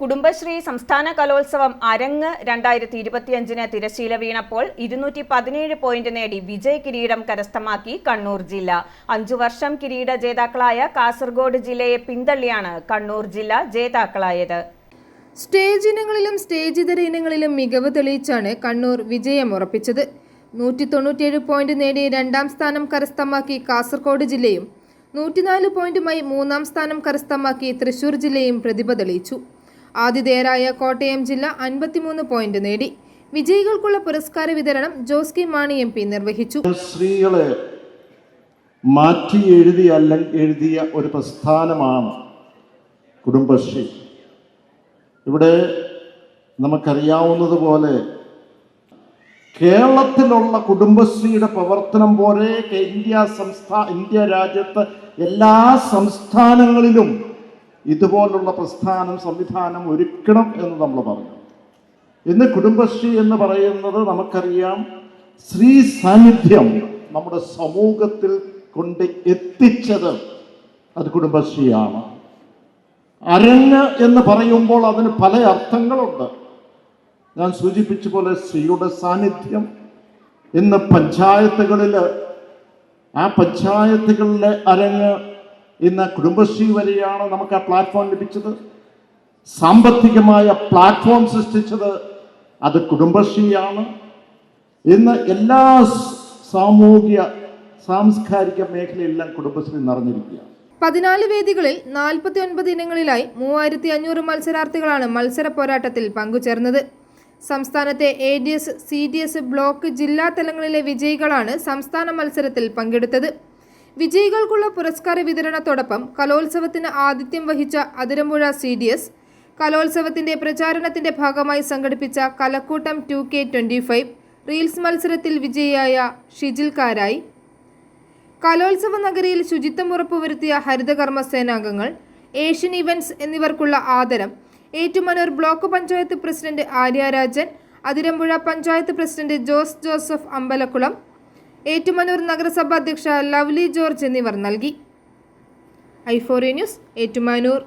കുടുംബശ്രീ സംസ്ഥാന കലോത്സവം അരങ്ങ് രണ്ടായിരത്തി ഇരുപത്തിയഞ്ചിന് തിരശീല വീണപ്പോൾ ഇരുന്നൂറ്റി പതിനേഴ് പോയിന്റ് നേടി വിജയ് കിരീടം കരസ്ഥമാക്കി കണ്ണൂർ ജില്ല. അഞ്ചു വർഷം കിരീട ജേതാക്കളായ കാസർഗോഡ് ജില്ലയെ പിന്തള്ളിയാണ് കണ്ണൂർ ജില്ല ജേതാക്കളായത്. സ്റ്റേജ് ഇനങ്ങളിലും സ്റ്റേജ് ഇതര ഇനങ്ങളിലും മികവ് തെളിയിച്ചാണ് കണ്ണൂർ വിജയം ഉറപ്പിച്ചത്. നൂറ്റി തൊണ്ണൂറ്റിയേഴ് പോയിന്റ് നേടി രണ്ടാം സ്ഥാനം കരസ്ഥമാക്കി കാസർഗോഡ് ജില്ലയും നൂറ്റിനാല് പോയിന്റുമായി മൂന്നാം സ്ഥാനം കരസ്ഥമാക്കി തൃശൂർ ജില്ലയും പ്രതിഭ തെളിയിച്ചു. ആതിഥേയരായ കോട്ടയം ജില്ല അൻപത്തിമൂന്ന് പോയിന്റ് നേടി. വിജയികൾക്കുള്ള പുരസ്കാര വിതരണം Jose K Mani M P നിർവഹിച്ചു. സ്ത്രീകളെ മാറ്റി എഴുതി അല്ല എഴുതിയ ഒരു പ്രസ്ഥാനമാണ് കുടുംബശ്രീ. ഇവിടെ നമുക്കറിയാവുന്നതുപോലെ കേരളത്തിലുള്ള കുടുംബശ്രീയുടെ പ്രവർത്തനം പോലെ ഇന്ത്യ സംസ്ഥാന ഇന്ത്യ രാജ്യത്ത് എല്ലാ സംസ്ഥാനങ്ങളിലും ഇതുപോലുള്ള പ്രസ്ഥാനം സംവിധാനം ഒരുക്കണം എന്ന് നമ്മൾ പറഞ്ഞു. ഇന്ന് കുടുംബശ്രീ എന്ന് പറയുന്നത് നമുക്കറിയാം സ്ത്രീ സാന്നിധ്യം നമ്മുടെ സമൂഹത്തിൽ കൊണ്ട് എത്തിച്ചത് അത് കുടുംബശ്രീയാണ്. അരങ്ങ് എന്ന് പറയുമ്പോൾ അതിന് പല അർത്ഥങ്ങളുണ്ട്. ഞാൻ സൂചിപ്പിച്ച പോലെ സ്ത്രീയുടെ സാന്നിധ്യം ഇന്ന് പഞ്ചായത്തുകളിൽ ആ പഞ്ചായത്തുകളിലെ അരങ്ങ് ഇന്ന് കുടുംബശ്രീ വരെയാണ് നമുക്ക് ആ പ്ലാറ്റ്ഫോം ലഭിച്ചത്. സാമ്പത്തികമായ പ്ലാറ്റ്ഫോം സൃഷ്ടിച്ചത് അത് കുടുംബശ്രീയാണ്. ഇന്ന് എല്ലാ സാമൂഹിക സാംസ്കാരിക മേഖലയിലെല്ലാം കുടുംബശ്രീ നിറഞ്ഞിരിക്കുകയാണ്. പതിനാല് വേദികളിൽ നാൽപ്പത്തി ഒൻപത് ഇനങ്ങളിലായി മൂവായിരത്തി അഞ്ഞൂറ് മത്സരാർത്ഥികളാണ് മത്സര പോരാട്ടത്തിൽ പങ്കുചേർന്നത്. സംസ്ഥാനത്തെ A D S C D S block ജില്ലാ തലങ്ങളിലെ വിജയികളാണ് സംസ്ഥാന മത്സരത്തിൽ പങ്കെടുത്തത്. വിജയികൾക്കുള്ള പുരസ്കാര വിതരണത്തോടൊപ്പം കലോത്സവത്തിന് ആതിഥ്യം വഹിച്ച അതിരമ്പുഴ സി ഡി എസ് കലോത്സവത്തിന്റെ പ്രചാരണത്തിന്റെ ഭാഗമായി സംഘടിപ്പിച്ച കലക്കൂട്ടം two K twenty five reels മത്സരത്തിൽ വിജയിയായ ഷിജിൽ കാരായി കലോത്സവ നഗരിയിൽ ശുചിത്വം ഉറപ്പുവരുത്തിയ ഹരിതകർമ്മ സേനാംഗങ്ങൾ ഏഷ്യൻ ഇവന്റ്സ് എന്നിവർക്കുള്ള ആദരം Ettumanoor block panchayat president Arya Rajan Athirampuzha panchayat president Jose Joseph Ambalakulam Ettumanoor നഗരസഭാ അധ്യക്ഷ ലവ്ലി ജോർജ് എന്നിവർ നൽകി. ഐഫോറി ന്യൂസ് ഏറ്റുമാനൂർ.